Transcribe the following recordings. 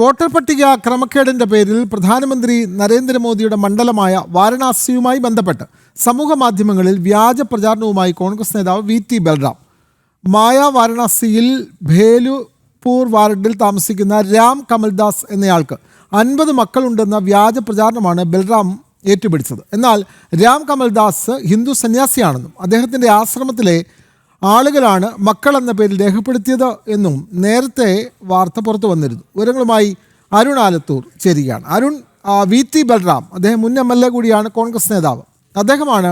Voter പട്ടിക ക്രമക്കേടിന്റെ പേരിൽ പ്രധാനമന്ത്രി നരേന്ദ്രമോദിയുടെ മണ്ഡലമായ വാരണാസിയുമായി ബന്ധപ്പെട്ട് സമൂഹ മാധ്യമങ്ങളിൽ വ്യാജ പ്രചാരണവുമായി കോൺഗ്രസ് നേതാവ് വി ടി ബൽറാം. മായ വാരണാസിയിൽ ഭേലുപൂർ വാർഡിൽ താമസിക്കുന്ന രാം കമൽദാസ് എന്നയാൾക്ക് അൻപത് മക്കളുണ്ടെന്ന വ്യാജ പ്രചാരണമാണ് ബൽറാം ഏറ്റുപിടിച്ചത്. എന്നാൽ രാം കമൽദാസ് ഹിന്ദു സന്യാസിയാണെന്നും അദ്ദേഹത്തിന്റെ ആശ്രമത്തിലെ ആളുകളാണ് മക്കൾ എന്ന പേരിൽ രേഖപ്പെടുത്തിയത് എന്നും നേരത്തെ വാർത്ത പുറത്തു വന്നിരുന്നു. വിവരങ്ങളുമായി അരുൺ ആലത്തൂർ ചേരുകയാണ്. അരുൺ വി ടി ബൽറാം അദ്ദേഹം മുൻ എം എൽ എ കൂടിയാണ് കോൺഗ്രസ് നേതാവ്. അദ്ദേഹമാണ്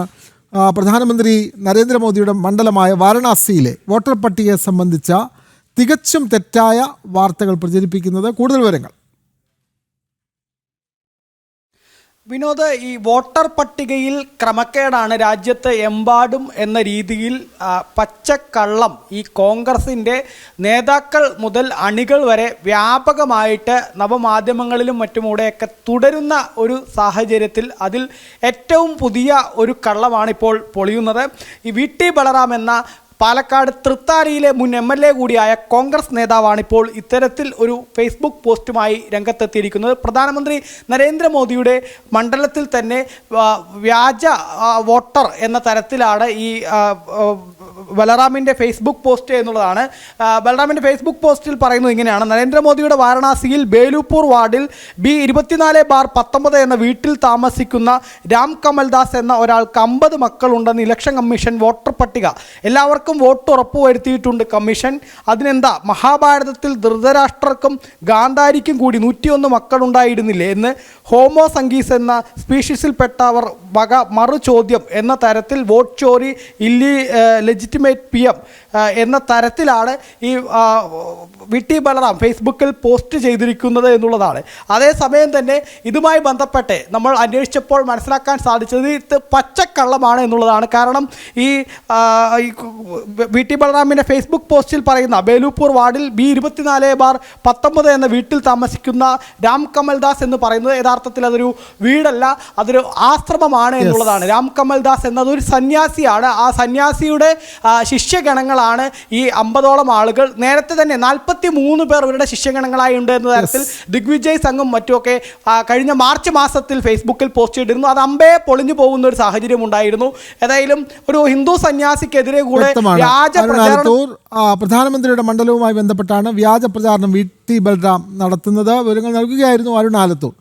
പ്രധാനമന്ത്രി നരേന്ദ്രമോദിയുടെ മണ്ഡലമായ വാരണാസിയിലെ വോട്ടർ പട്ടികയെ സംബന്ധിച്ച തികച്ചും തെറ്റായ വാർത്തകൾ പ്രചരിപ്പിക്കുന്നത്. കൂടുതൽ വിവരങ്ങൾ. വിനോദ് ഈ വോട്ടർ പട്ടികയിൽ ക്രമക്കേടാണ്. രാജ്യത്ത് എമ്പാടും എന്ന രീതിയിൽ പച്ചക്കള്ളം ഈ കോൺഗ്രസിന്റെ നേതാക്കൾ മുതൽ അണികൾ വരെ വ്യാപകമായിട്ട് നവമാധ്യമങ്ങളിലും മറ്റുമൂടെയൊക്കെ തുടരുന്ന ഒരു സാഹചര്യത്തിൽ അതിൽ ഏറ്റവും പുതിയ ഒരു കള്ളമാണ് ഇപ്പോൾ പൊളിയുന്നത്. ഈ വി ടി ബലറാം എന്ന പാലക്കാട് തൃത്താരിയിലെ മുൻ എം എൽ എ കൂടിയായ കോൺഗ്രസ് നേതാവാണ് ഇപ്പോൾ ഇത്തരത്തിൽ ഒരു ഫേസ്ബുക്ക് പോസ്റ്റുമായി രംഗത്തെത്തിയിരിക്കുന്നത്. പ്രധാനമന്ത്രി നരേന്ദ്രമോദിയുടെ മണ്ഡലത്തിൽ തന്നെ വ്യാജ വോട്ടർ എന്ന തരത്തിലാണ് ഈ ബലറാമിന്റെ ഫേസ്ബുക്ക് പോസ്റ്റ് എന്നുള്ളതാണ്. ബലറാമിന്റെ ഫേസ്ബുക്ക് പോസ്റ്റിൽ പറയുന്നത് ഇങ്ങനെയാണ്. നരേന്ദ്രമോദിയുടെ വാരണാസിയിൽ ബേലൂപ്പൂർ വാർഡിൽ ബി ഇരുപത്തിനാല് ബാർ പത്തൊമ്പത് എന്ന വീട്ടിൽ താമസിക്കുന്ന രാം കമൽദാസ് എന്ന ഒരാൾക്ക് അമ്പത് മക്കളുണ്ടെന്ന് ഇലക്ഷൻ കമ്മീഷൻ വോട്ടർ പട്ടിക. എല്ലാവർക്കും വോട്ട് ഉറപ്പുവരുത്തിയിട്ടുണ്ട് കമ്മീഷൻ. അതിനെന്താ? മഹാഭാരതത്തിൽ ധൃതരാഷ്ട്രർക്കും ഗാന്ധാരിക്കും കൂടി നൂറ്റിയൊന്ന് മക്കളുണ്ടായിരുന്നില്ലേ എന്ന് ഹോമോ സംഗീസ് എന്ന സ്പീഷീസിൽപ്പെട്ടവർ വക മറു ചോദ്യം എന്ന തരത്തിൽ വോട്ട് ചോറി ഇല്ലി ലെജിറ്റിമേറ്റ് പി എം എന്ന തരത്തിലാണ് ഈ വിട്ടി ബലറാം ഫേസ്ബുക്കിൽ പോസ്റ്റ് ചെയ്തിരിക്കുന്നത് എന്നുള്ളതാണ്. അതേസമയം തന്നെ ഇതുമായി ബന്ധപ്പെട്ട് നമ്മൾ അന്വേഷിച്ചപ്പോൾ മനസ്സിലാക്കാൻ സാധിച്ചത് ഇത് പച്ചക്കള്ളമാണ് എന്നുള്ളതാണ്. കാരണം ഈ വിട്ടി ഈ വി ടി ബലറാമിന്റെ ഫേസ്ബുക്ക് പോസ്റ്റിൽ പറയുന്ന ബേലൂപ്പൂർ വാർഡിൽ ബി ഇരുപത്തിനാല് ബാർ പത്തൊമ്പത് എന്ന വീട്ടിൽ താമസിക്കുന്ന രാം കമൽദാസ് എന്ന് പറയുന്നത് യഥാർത്ഥത്തിൽ അതൊരു വീടല്ല അതൊരു ആശ്രമമാണ് എന്നുള്ളതാണ്. രാം കമൽദാസ് എന്നത് ഒരു സന്യാസിയാണ്. ആ സന്യാസിയുടെ ശിഷ്യഗണങ്ങളാണ് ഈ അമ്പതോളം ആളുകൾ. നേരത്തെ തന്നെ നാൽപ്പത്തി മൂന്ന് പേർ ഇവരുടെ ശിഷ്യഗണങ്ങളായി ഉണ്ട് എന്ന തരത്തിൽ ദിഗ്വിജയ് സംഘം മറ്റുമൊക്കെ കഴിഞ്ഞ മാർച്ച് മാസത്തിൽ ഫേസ്ബുക്കിൽ പോസ്റ്റ് ചെയ്തിരുന്നു അത് അമ്പേ പൊളിഞ്ഞു പോകുന്ന ഒരു സാഹചര്യം ഉണ്ടായിരുന്നു. ഏതായാലും ഒരു ഹിന്ദു സന്യാസിക്കെതിരെ കൂടെ വ്യാജ പ്രധാനമന്ത്രിയുടെ മണ്ഡലവുമായി ബന്ധപ്പെട്ടാണ് വ്യാജ പ്രചാരണം വി ടി ബൽറാം നടത്തുന്നത്. വിവരങ്ങൾ നൽകുകയായിരുന്നു അരുൺ ആലത്തൂർ